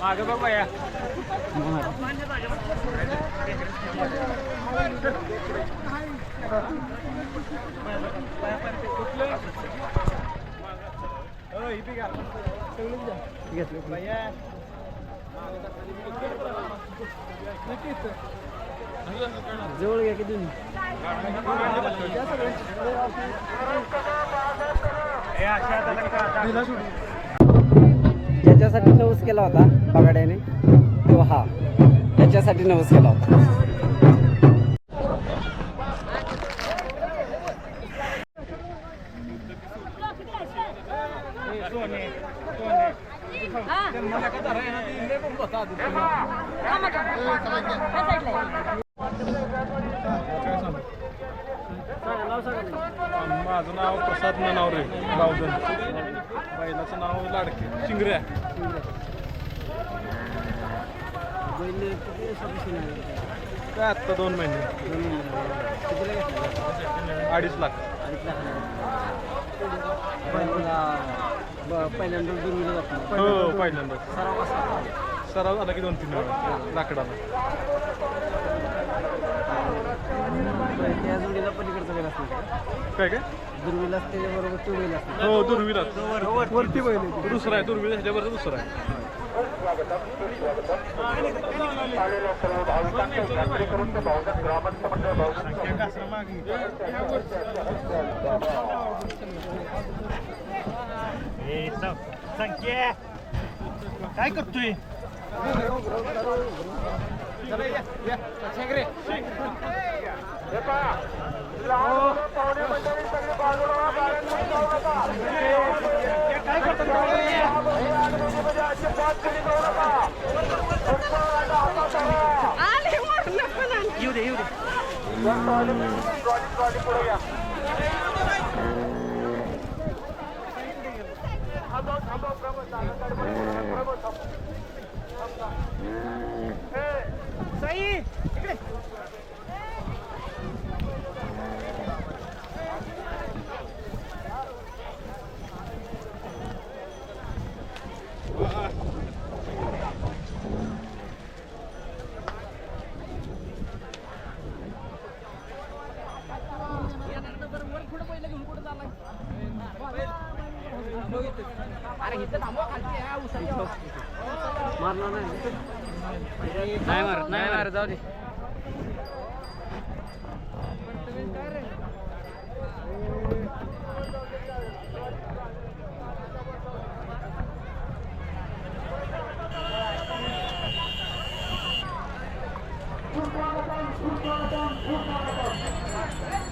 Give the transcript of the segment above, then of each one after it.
मागे बघ बाया जवळ घ्या किती ज्याच्यासाठी नवस केला होता बगाड्याने तो हा. त्याच्यासाठी नवस केला होता. नाव प्रसाद ननावरे बावधन बैलाचं नाव लाडके शिंगऱ्या? काय आत्ता दोन महिने? अडीच लाख. पहिल्यांदा हो पहिल्यांदा. सराव झाला की दोन तीन वेळा लाकडाला. काय काय? दुर्मिळ असते बरोबर हो वरती बैल दुसरा आहे दुर्विला ह्याच्यावर दुसरा आहे संख्या काय करतोय येऊ दे येऊ दे. मारणार नाही मारत नाही मारत जाऊ दे.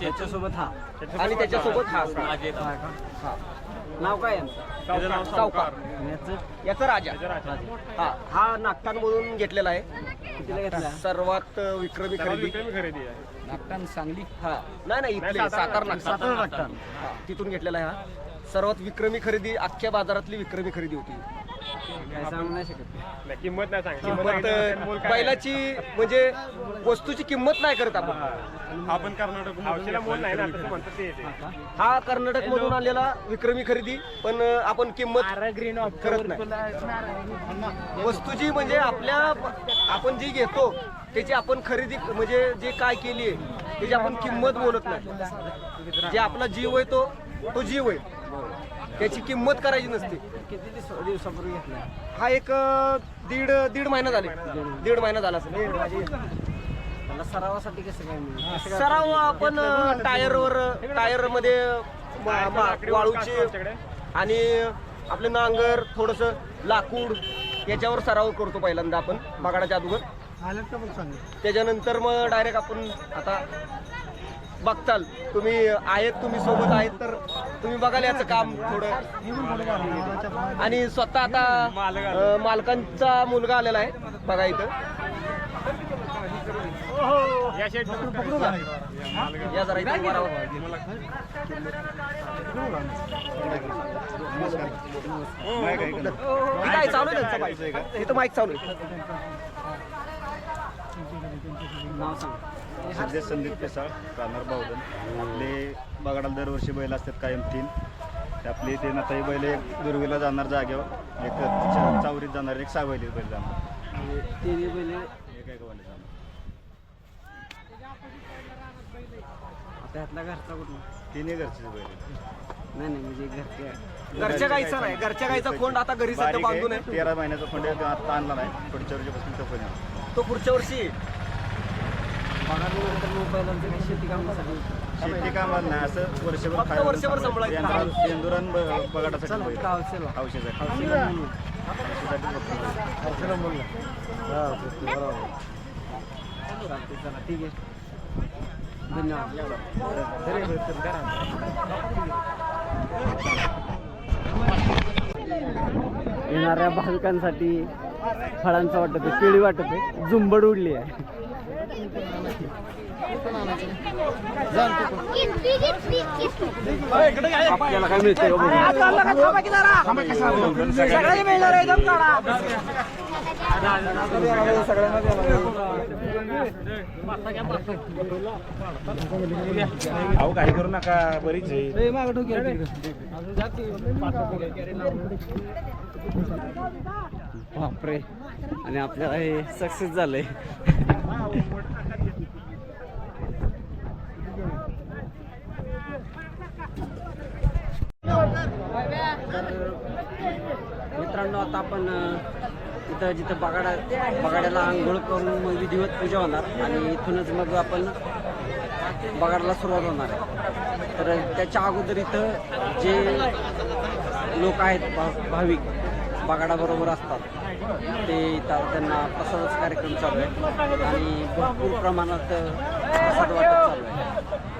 त्याच्यासोबत हा. आणि त्याच्यासोबत हा. असणार हा. नाव काय यांचं? सावकार. याचं याचा? राजा. हा. हा नागटांमधून घेतलेला आहे. कितीला घेतला? सर्वात विक्रमी खरेदी. खरेदी आहे. नागटान सांगली? हा. नाही नाही इथले सातार नागटान सातारा नागटान तिथून घेतलेला आहे हा. सर्वात विक्रमी खरेदी अख्ख्या बाजारातली विक्रमी खरेदी होती. काय सांगू नाही शकत किंमत नाही. सांगितली बैलाची म्हणजे वस्तूची किंमत नाही करत आपण. आपण कर्नाटक हौशीला मोल नाही ना तसं म्हणतात ते हा कर्नाटक मधून आलेला विक्रमी खरेदी पण अं, आपण किंमत करत नाही. वस्तूची म्हणजे आपल्या आपण जी घेतो त्याची आपण खरेदी म्हणजे जे काय केली आहे त्याची आपण किंमत बोलत नाही. जे आपला जीव आहे तो तो जीव आहे. त्याची किंमत करायची नसते. किती दिवस दिवसापूर्वी घेतला? हा एक अं, दीड दीड महिना झाले. दीड महिना झाला असेल. त्याला सरावासाठी कसं काय मिळेल? कसं काय सराव आपण अं, टायरवर टायरमध्ये मा- मा- वाळूची आणि आपलं नांगर थोडस लाकूड याच्यावर सराव करतो पहिल्यांदा आपण बगाडाच्या अगोदर. त्याच्यानंतर मग डायरेक्ट आपण आता बघताल. तुम्ही आहेत तुम्ही सोबत आहेत तर तुम्ही बघाल याचं काम थोडं. आणि स्वतः आता मालकांचा मुलगा आलेला आहे. बघा इथं. या जरा इथं उभा चालू आहे इथं माईक चालू आहे. नाव सांग सिद्धेश संदीप पेसाळ राहणार बावधन. आपले बगाडाला दरवर्षी बैल असतात कायम तीन. आपले ते नाताई बैल एक दुर्वीला जाणार जागेवर एक चा- चावरीत जाणार एक सावलीत बैल जाणार. तिन्ही बैल एक एक वाले जाणार. आता ह्यातला घरचा कुठला? तिन्ही घरचेच बैल आहेत. नाही नाही म्हणजे घरचे घरच्या गाईचा नाही घरच्या गाईचा खोंड आता घरी सध्या बारीक बांधून आहे. आहे तेरा महिन्याचा खोंड आहे, तो आता आणला नाही. पुढच्या वर्षीपासून तो पण येणार. तो पुढच्या वर्षी? पगारानंतर मग बैलांचं काही शेती कामासाठी शेती कामाला नाही असं वर्षभर फक्त वर्षभर सांभाळायचं. सांभाळायचं. बेंदुरान- बेंदुरान ब- बगाडासाठी बैल. का औषध औषधासाठी म्हणून औषधासाठी फक्त बैल. चालते चला ठीक आहे धन्यवाद येणाऱ्या भाविकांसाठी फळांचं वाटत आहे केळी वाटत आहे झुंबड उडली आहे आपल्याला काय मिळतंय अहो काही करू नका बरीच आहे बापरे. आणि आपल्याला हे सक्सेस झालंय. मित्रांनो आता आपण इथं जिथं बगाडा बगाड्याला आंघोळ करून मग विधिवत पूजा होणार आणि इथूनच मग आपण बगाडाला सुरुवात होणार आहे. तर त्याच्या अगोदर इथं जे लोक आहेत भा- भाविक बगाडाबरोबर असतात ते इथं त्यांना प्रसादाचा कार्यक्रम चालू आहे. आणि भरपूर प्रमाणात प्रसाद वाटप चालू आहे.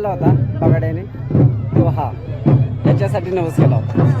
केला होता बगाड्याने. तो हा. त्याच्यासाठी नवस केला होता.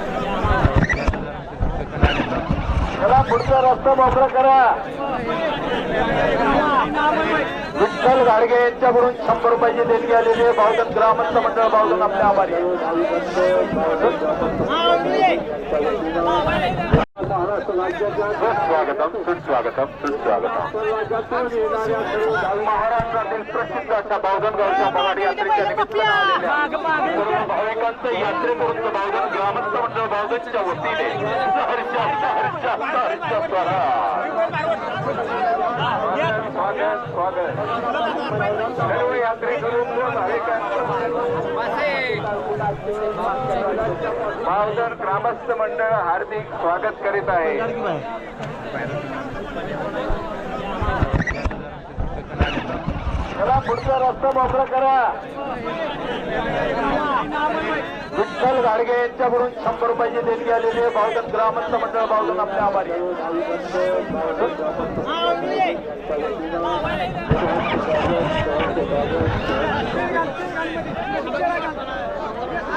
चला पुढचा रस्ता मोकळा करा. विठ्ठल गाडगे यांच्याकडून शंभर रुपयाची देणगी आलेली आहे. बावधन ग्रामस्थ मंडळ बावधन आपल्या आभारी सुस्वागतम सुस्वागतम सुस्वागतम. महाराष्ट्रातील प्रसिद्ध अशा बावधन गावच्या बगाडी यात्रेच्या निमित्तानं भाविकांचं यात्रेकरूंचं बावधन ग्रामस्थ मंडळ बावधनच्या वतीने सहर्ष सहर्ष स्वागत. स्वागत सर्व यात्रेकरूंचं बावधन ग्रामस्थ मंडळ हार्दिक स्वागत करीत आहे. चला पुढचा रस्ता मोकळा करा. विठ्ठल गाडगे यांच्याकडून शंभर रुपयाची देणगी आलेली आहे. बावधन ग्रामस्थ मंडळ बावधन आपल्या आभारी